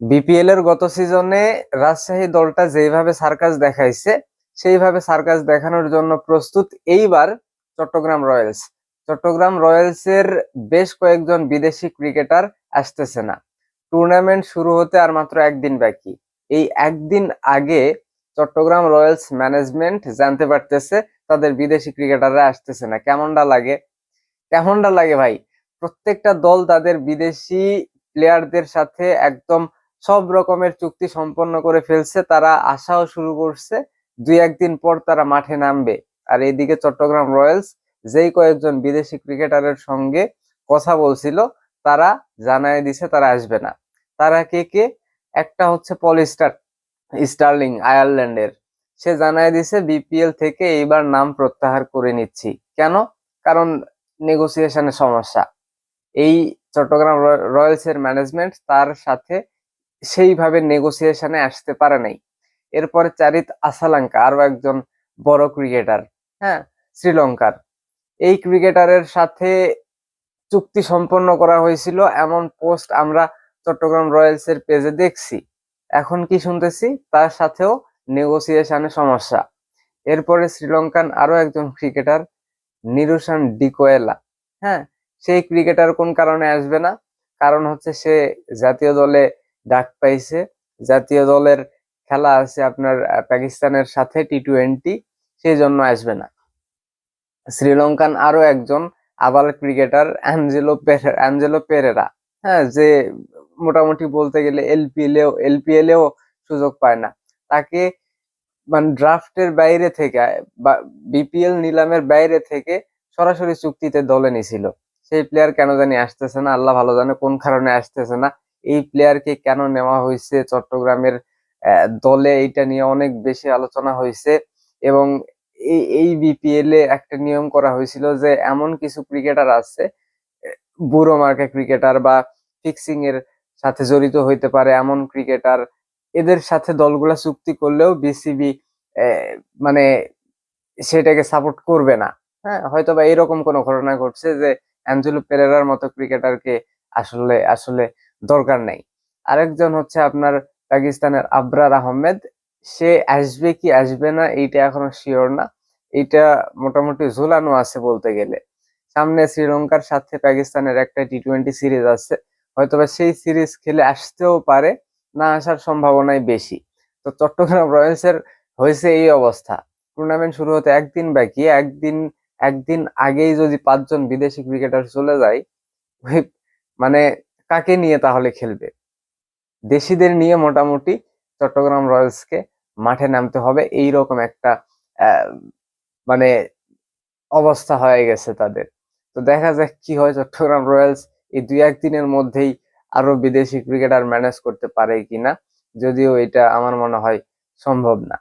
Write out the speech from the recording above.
BPL এর গত সিজনে রাজশাহী দলটা যেইভাবে সার্কাস দেখাইছে, সেইভাবে সার্কাস দেখানোর জন্য প্রস্তুত এইবার চট্টগ্রাম রয়্যালস। চট্টগ্রাম রয়্যালস এর বেশ কয়েকজন বিদেশি ক্রিকেটার আসতেছে না। টুর্নামেন্ট শুরু হতে আর মাত্র একদিন বাকি। এই একদিন আগে চট্টগ্রাম রয়্যালস ম্যানেজমেন্ট জানতে পারতেছে তাদের বিদেশি ক্রিকেটাররা আসতেছে না। কেমনটা লাগে? কেমনটা লাগে ভাই? প্রত্যেকটা দল তাদের বিদেশি প্লেয়ারদের সাথে একদম সব রকমের চুক্তি সম্পন্ন করে ফেলছে, তারা আশাও শুরু করছে, দুই একদিন পর তারা মাঠে নামবে। আর এদিকে চট্টগ্রাম রয়্যালস যেই কয়েকজন বিদেশি ক্রিকেটারের সঙ্গে কথা বলছিল, তারা জানায় দিছে তারা আসবে না। তারা কে কে? একটা হচ্ছে পলিস্টার, স্টার্লিং, আয়ারল্যান্ডের। সে জানায় দিছে, বিপিএল থেকে এইবার নাম প্রত্যাহার করে নিচ্ছি। কেন? কারণ নেগোসিয়েশনের সমস্যা। এই চট্টগ্রাম রয়্যালস এর ম্যানেজমেন্ট তার সাথে সেইভাবে নেগোসিয়েশনে আসতে পারে নাই। এরপরে চারিত আসালাঙ্কা আরও একজন বড় ক্রিকেটার হ্যাঁ? শ্রীলঙ্কার। এই ক্রিকেটারের সাথে চুক্তি সম্পন্ন করা হয়েছিল, এমন পোস্ট আমরা চট্টগ্রাম রয়্যালস এর পেজে দেখছি। এখন কি শুনতেছি? তার সাথেও নেগোসিয়েশনে সমস্যা। এরপরে শ্রীলঙ্কান আরও একজন ক্রিকেটার নিরুশান ডিকোয়েলা হ্যাঁ? সেই ক্রিকেটার কোন কারণে আসবে না? কারণ হচ্ছে সে জাতীয় দলে ডাক পাইছে। জাতীয় দলের খেলা আছে আপনার পাকিস্তানের সাথে টি টোয়েন্টি সেই জন্য আসবে না। শ্রীলঙ্কান আরও একজন আবাল ক্রিকেটার, অ্যাঞ্জেলো পেরে, অ্যাঞ্জেলো পেরেরা। হ্যাঁ যে মোটামুটি বলতে গেলে এলপিএলেও এলপিএলেও সুযোগ পায় না। তাকে মানে ড্রাফটের বাইরে থেকে, বা বিপিএল নিলামের বাইরে থেকে সরাসরি চুক্তিতে দলে নিছিল। সেই প্লেয়ার কেন জানি আসতেছে না, আল্লাহ ভালো জানে কোন কারণে আসতেছে না। এই প্লেয়ারকে কেন নেওয়া হয়েছে? চট্টগ্রামের দলে এইটা নিয়ে অনেক বেশি আলোচনা হয়েছে এবং এই এই বিপিএল এ একটা নিয়ম করা হয়েছিল যে এমন কিছু ক্রিকেটার আছে বুড়ো মার্কা ক্রিকেটার বা ফিক্সিং এর সাথে জড়িত হইতে পারে এমন ক্রিকেটার এদের সাথে দলগুলা চুক্তি করলেও বিসিবি মানে সেটাকে সাপোর্ট করবে না। হ্যাঁ হয়তো বা এরকম কোনো ঘটনা ঘটছে যে অ্যাঞ্জেলো পেরেরার মতো ক্রিকেটারকে আসলে আসলে দরকার নাই। আরেকজন হচ্ছে আপনার পাকিস্তানের আবরার আহমেদ। সে আসবে কি আসবে না এইটা এখনও শিওর না। এটা মোটামুটি ঝুলানো আছে বলতে গেলে। সামনে শ্রীলঙ্কার সাথে পাকিস্তানের একটা টি টোয়েন্টি সিরিজ আছে। হয়তোবা সেই সিরিজ খেলে আসতেও পারে, না আসার সম্ভাবনাই বেশি। তো চট্টগ্রাম রয়্যালস এর হয়েছে এই অবস্থা। টুর্নামেন্ট শুরু হতে একদিন বাকি, একদিন একদিন আগেই যদি পাঁচজন বিদেশি ক্রিকেটার চলে যায় মানে কাকে নিয়ে তাহলে খেলবে? দেশিদের নিয়ে মোটামুটি চট্টগ্রাম রয়্যালসকে মাঠে নামতে হবে। এই রকম একটা মানে অবস্থা হয়ে গেছে তাদের। তো দেখা যাক কি হয় চট্টগ্রাম রয়্যালস এই দুই একদিনের মধ্যেই আরও বিদেশি ক্রিকেটার ম্যানেজ করতে পারে কিনা। যদিও এটা আমার মনে হয় সম্ভব না।